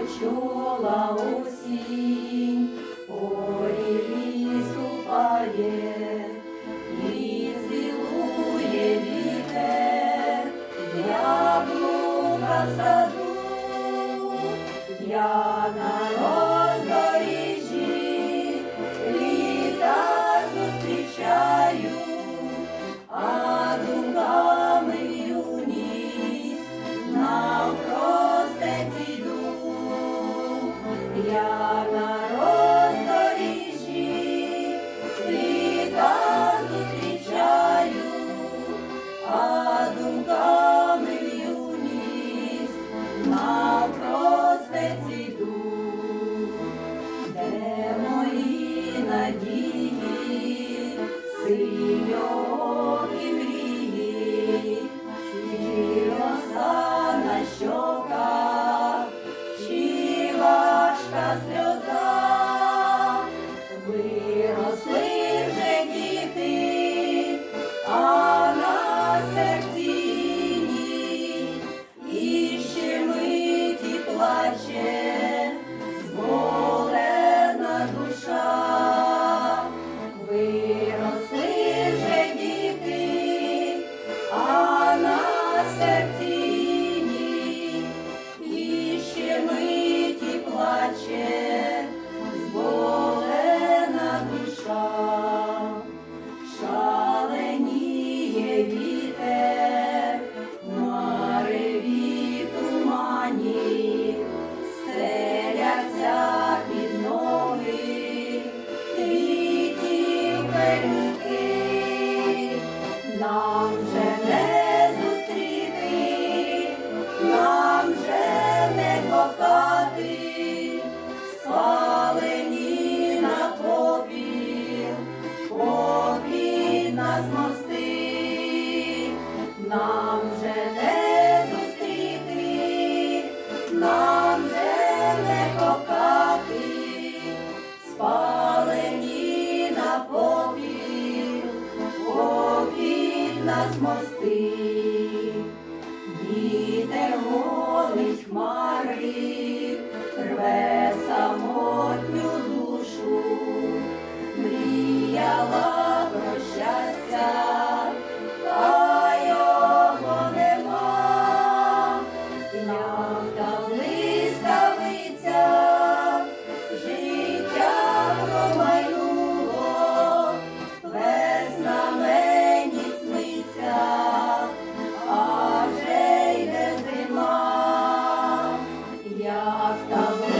почула осінь, Ой, ліс упає, і цілує вітер, яблука в саду, я нам же не зустріти, нам же не кохати, спалені на попіл, попіл нас мости, нам же не зустріти, нам же не кохати, нас. of